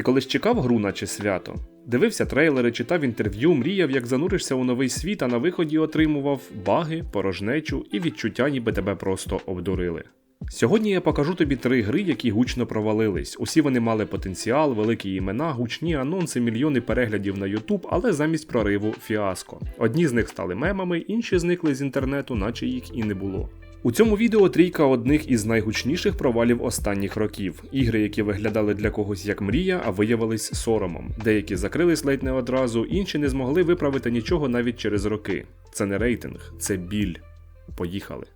Ти колись чекав гру, наче свято? Дивився трейлери, читав інтерв'ю, мріяв, як зануришся у новий світ, а на виході отримував баги, порожнечу і відчуття, ніби тебе просто обдурили. Сьогодні я покажу тобі три гри, які гучно провалились. Усі вони мали потенціал, великі імена, гучні анонси, мільйони переглядів на YouTube, але замість прориву фіаско. Одні з них стали мемами, інші зникли з інтернету, наче їх і не було. У цьому відео трійка одних із найгучніших провалів останніх років. Ігри, які виглядали для когось як мрія, а виявились соромом. Деякі закрились ледь не одразу, інші не змогли виправити нічого навіть через роки. Це не рейтинг, це біль. Поїхали.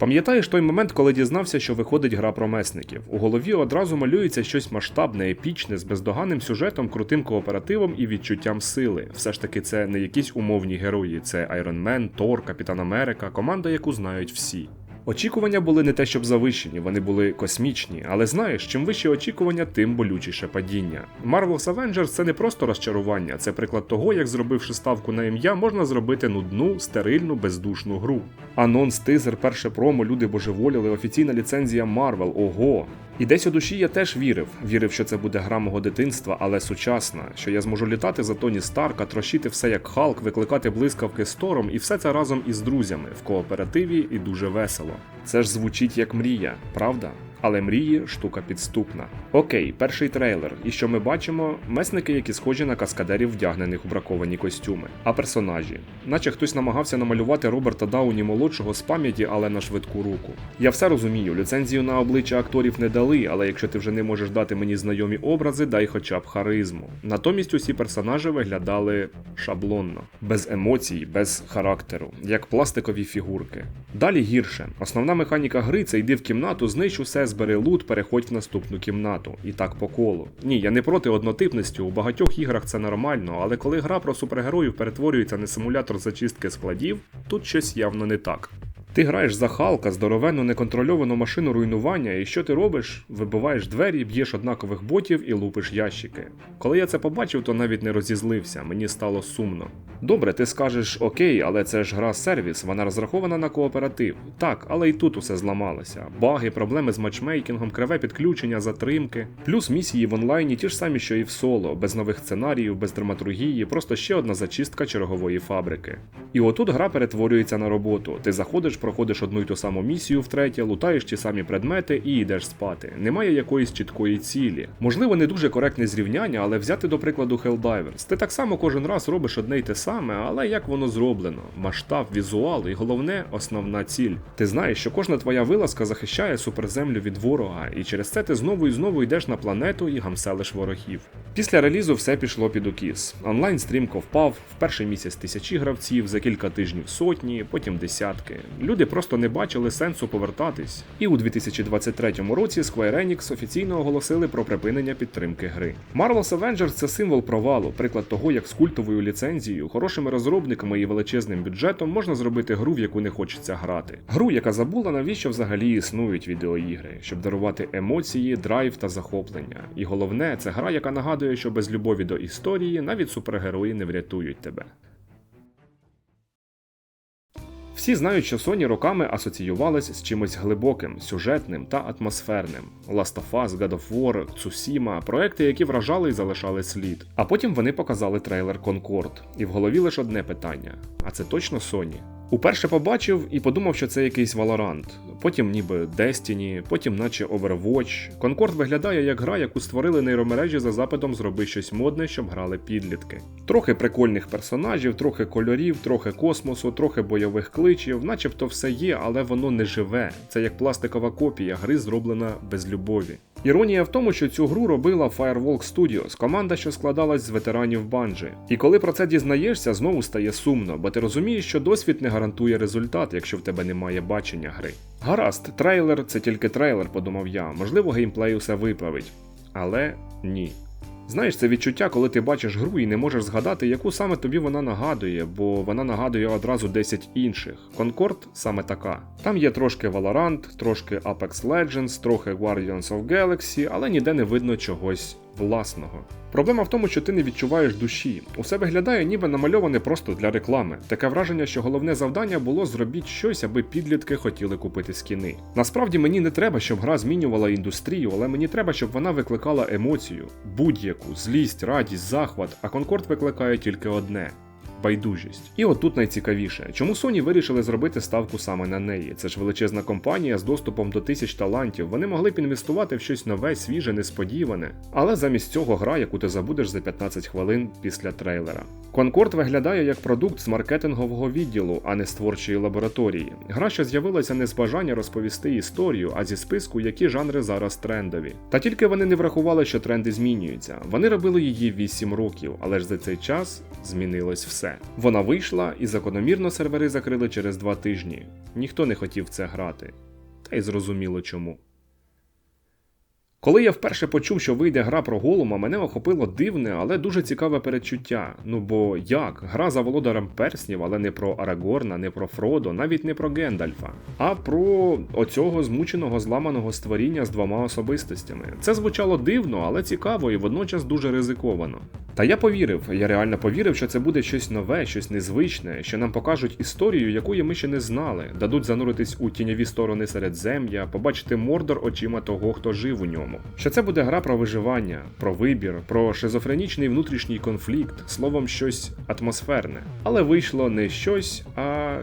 Пам'ятаєш той момент, коли дізнався, що виходить гра про месників? У голові одразу малюється щось масштабне, епічне, з бездоганним сюжетом, крутим кооперативом і відчуттям сили. Все ж таки, це не якісь умовні герої, це Айронмен, Тор, Капітан Америка, команда, яку знають всі. Очікування були не те, щоб завищені, вони були космічні, але знаєш, чим вищі очікування, тим болючіше падіння. Marvel's Avengers це не просто розчарування, це приклад того, як зробивши ставку на ім'я, можна зробити нудну, стерильну, бездушну гру. Анонс, тизер, перше промо, люди божеволіли, офіційна ліцензія Marvel, ого. І десь у душі я теж вірив. Вірив, що це буде гра мого дитинства, але сучасна, що я зможу літати за Тоні Старка, трощити все як Халк, викликати блискавки з Тором і все це разом із друзями в кооперативі і дуже весело. Це ж звучить як мрія, правда? Але мрії штука підступна. Окей, перший трейлер. І що ми бачимо? Месники, які схожі на каскадерів, вдягнених у браковані костюми. А персонажі, наче хтось намагався намалювати Роберта Дауні молодшого з пам'яті, але на швидку руку. Я все розумію, ліцензію на обличчя акторів не дали, але якщо ти вже не можеш дати мені знайомі образи, дай хоча б харизму. Натомість усі персонажі виглядали шаблонно, без емоцій, без характеру, як пластикові фігурки. Далі гірше. Основна механіка гри це йди в кімнату, знищ усе, збери лут, переходь в наступну кімнату. І так по колу. Ні, я не проти однотипності, у багатьох іграх це нормально, але коли гра про супергероїв перетворюється на симулятор зачистки складів, тут щось явно не так. Ти граєш за Халка, здоровенну неконтрольовану машину руйнування, і що ти робиш? Вибиваєш двері, б'єш однакових ботів і лупиш ящики. Коли я це побачив, то навіть не розізлився, мені стало сумно. Добре, ти скажеш окей, але це ж гра сервіс, вона розрахована на кооператив. Так, але і тут усе зламалося. Баги, проблеми з матчмейкінгом, криве підключення, затримки, плюс місії в онлайні ті ж самі, що і в соло, без нових сценаріїв, без драматургії, просто ще одна зачистка чергової фабрики. І отут гра перетворюється на роботу. Ти заходиш проходиш одну й ту саму місію втретє, лутаєш ті самі предмети і йдеш спати. Немає якоїсь чіткої цілі. Можливо, не дуже коректне зрівняння, але взяти до прикладу Helldivers. Ти так само кожен раз робиш одне й те саме, але як воно зроблено? Масштаб, візуал і головне основна ціль. Ти знаєш, що кожна твоя вилазка захищає суперземлю від ворога, і через це ти знову і знову йдеш на планету і гамселиш ворогів. Після релізу все пішло під укіс. Онлайн стрімко впав, в перший місяць тисячі гравців, за кілька тижнів сотні, потім десятки. Люди просто не бачили сенсу повертатись. І у 2023 році Square Enix офіційно оголосили про припинення підтримки гри. Marvel's Avengers це символ провалу, приклад того, як з культовою ліцензією, хорошими розробниками і величезним бюджетом можна зробити гру, в яку не хочеться грати. Гру, яка забула, навіщо взагалі існують відеоігри, щоб дарувати емоції, драйв та захоплення. І головне, це гра, яка нагадує, що без любові до історії навіть супергерої не врятують тебе. Всі знають, що Sony роками асоціювалась з чимось глибоким, сюжетним та атмосферним. Last of Us, God of War, Tsushima – проекти, які вражали і залишали слід. А потім вони показали трейлер Concord, і в голові лише одне питання: а це точно Sony? Уперше побачив і подумав, що це якийсь Valorant. Потім ніби Destiny, потім наче Overwatch. Concord виглядає як гра, яку створили нейромережі за запитом зроби щось модне, щоб грали підлітки. Трохи прикольних персонажів, трохи кольорів, трохи космосу, трохи бойових кличів, начебто все є, але воно не живе. Це як пластикова копія гри, зроблена без любові. Іронія в тому, що цю гру робила Firewalk Studios, команда, що складалась з ветеранів банджі. І коли про це дізнаєшся, знову стає сумно, бо ти розумієш, що досвід не гарантує результат, якщо в тебе немає бачення гри. Гаразд, трейлер це тільки трейлер, подумав я. Можливо, геймплей усе виправить. Але ні. Знаєш, це відчуття, коли ти бачиш гру і не можеш згадати, яку саме тобі вона нагадує, бо вона нагадує одразу 10 інших. Concord саме така. Там є трошки Valorant, трошки Apex Legends, трохи Guardians of Galaxy, але ніде не видно чогось власного. Проблема в тому, що ти не відчуваєш душі. Усе виглядає, ніби намальоване просто для реклами. Таке враження, що головне завдання було зробіть щось, аби підлітки хотіли купити скіни. Насправді мені не треба, щоб гра змінювала індустрію, але мені треба, щоб вона викликала емоцію, будь-яку злість, радість, захват. А Конкорд викликає тільки одне байдужість. І от тут найцікавіше, чому Sony вирішили зробити ставку саме на неї? Це ж величезна компанія з доступом до тисяч талантів. Вони могли б інвестувати в щось нове, свіже, несподіване. Але замість цього гра, яку ти забудеш за 15 хвилин після трейлера. Конкорд виглядає як продукт з маркетингового відділу, а не з творчої лабораторії. Гра, що з'явилася не з бажання розповісти історію, а зі списку, які жанри зараз трендові. Та тільки вони не врахували, що тренди змінюються. Вони робили її 8 років, але ж за цей час змінилось все. Вона вийшла і закономірно сервери закрили через два тижні. Ніхто не хотів це грати. Та й зрозуміло чому. Коли я вперше почув, що вийде гра про голума, мене охопило дивне, але дуже цікаве передчуття. Ну бо як? Гра за володарем перснів, але не про Арагорна, не про Фродо, навіть не про Гендальфа, а про оцього змученого зламаного створіння з двома особистостями. Це звучало дивно, але цікаво і водночас дуже ризиковано. Та я повірив, я реально повірив, що це буде щось нове, щось незвичне, що нам покажуть історію, якої ми ще не знали, дадуть зануритись у тіньові сторони середзем'я, побачити мордор очима того, хто жив у ньому. Що це буде гра про виживання, про вибір, про шизофренічний внутрішній конфлікт, словом, щось атмосферне. Але вийшло не щось, а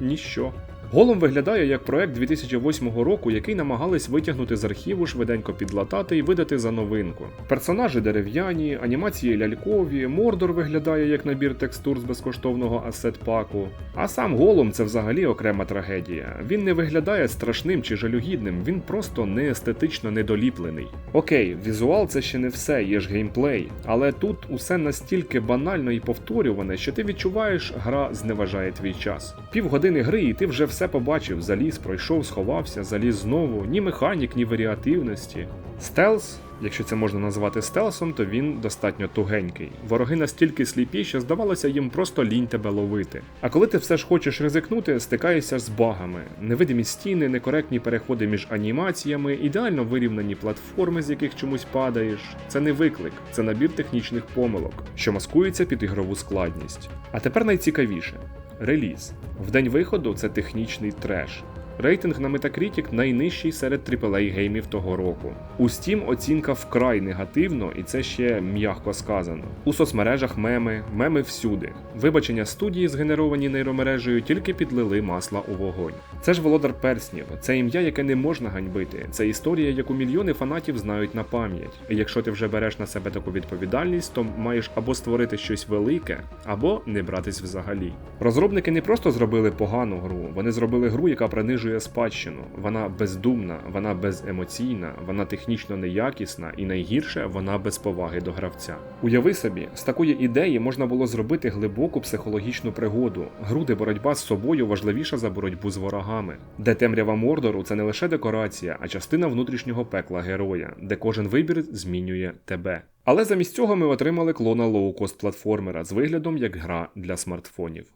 ніщо. Голом виглядає як проект 2008 року, який намагались витягнути з архіву, швиденько підлатати і видати за новинку. Персонажі дерев'яні, анімації лялькові, Мордор виглядає як набір текстур з безкоштовного асет-паку. А сам голом це взагалі окрема трагедія. Він не виглядає страшним чи жалюгідним, він просто не естетично недоліплений. Окей, візуал це ще не все, є ж геймплей, але тут усе настільки банально і повторюване, що ти відчуваєш, гра зневажає твій час. Півгодини гри, і ти вже все все побачив, заліз, пройшов, сховався, заліз знову, ні механік, ні варіативності. Стелс, якщо це можна назвати стелсом, то він достатньо тугенький. Вороги настільки сліпі, що здавалося їм просто лінь тебе ловити. А коли ти все ж хочеш ризикнути, стикаєшся з багами, невидимі стіни, некоректні переходи між анімаціями, ідеально вирівнані платформи, з яких чомусь падаєш. Це не виклик, це набір технічних помилок, що маскується під ігрову складність. А тепер найцікавіше. Реліз. В день виходу це технічний треш. Рейтинг на Metacritic найнижчий серед aaa геймів того року. У Steam оцінка вкрай негативно, і це ще м'яко сказано. У соцмережах меми, меми всюди. Вибачення студії, згенеровані нейромережею, тільки підлили масла у вогонь. Це ж володар перснів, це ім'я, яке не можна ганьбити. Це історія, яку мільйони фанатів знають на пам'ять. І якщо ти вже береш на себе таку відповідальність, то маєш або створити щось велике, або не братись взагалі. Розробники не просто зробили погану гру, вони зробили гру, яка принижує спадщину. Вона бездумна, вона беземоційна, вона технічно неякісна і найгірше вона без поваги до гравця. Уяви собі, з такої ідеї можна було зробити глибоку психологічну пригоду, гру, де боротьба з собою важливіша за боротьбу з ворогами, де темрява Мордору це не лише декорація, а частина внутрішнього пекла героя, де кожен вибір змінює тебе. Але замість цього ми отримали клона лоукост платформера з виглядом як гра для смартфонів.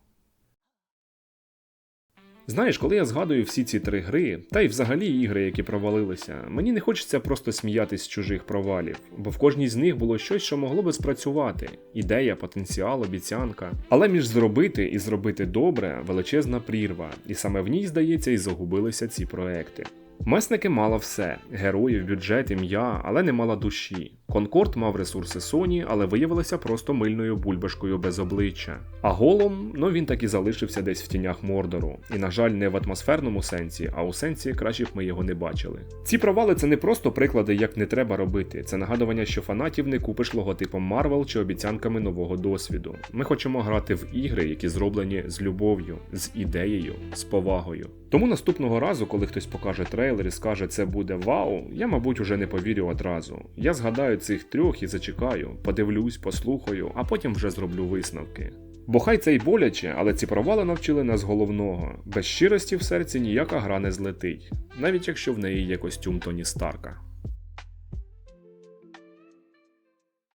Знаєш, коли я згадую всі ці три гри, та й взагалі ігри, які провалилися, мені не хочеться просто сміятись з чужих провалів, бо в кожній з них було щось, що могло би спрацювати: ідея, потенціал, обіцянка. Але між зробити і зробити добре величезна прірва, і саме в ній, здається, і загубилися ці проекти. Месники мала все: героїв, бюджет, ім'я, але не мала душі. Конкорд мав ресурси Sony, але виявилася просто мильною бульбашкою без обличчя. А голом, ну він так і залишився десь в тінях Мордору. І, на жаль, не в атмосферному сенсі, а у сенсі краще б ми його не бачили. Ці провали це не просто приклади, як не треба робити. Це нагадування, що фанатів не купиш логотипом Марвел чи обіцянками нового досвіду. Ми хочемо грати в ігри, які зроблені з любов'ю, з ідеєю, з повагою. Тому наступного разу, коли хтось покаже трейлер і скаже, це буде вау, я, мабуть, уже не повірю одразу. Я згадаю цих трьох і зачекаю, подивлюсь, послухаю, а потім вже зроблю висновки. Бо хай це й боляче, але ці провали навчили нас головного: без щирості в серці ніяка гра не злетить, навіть якщо в неї є костюм Тоні Старка.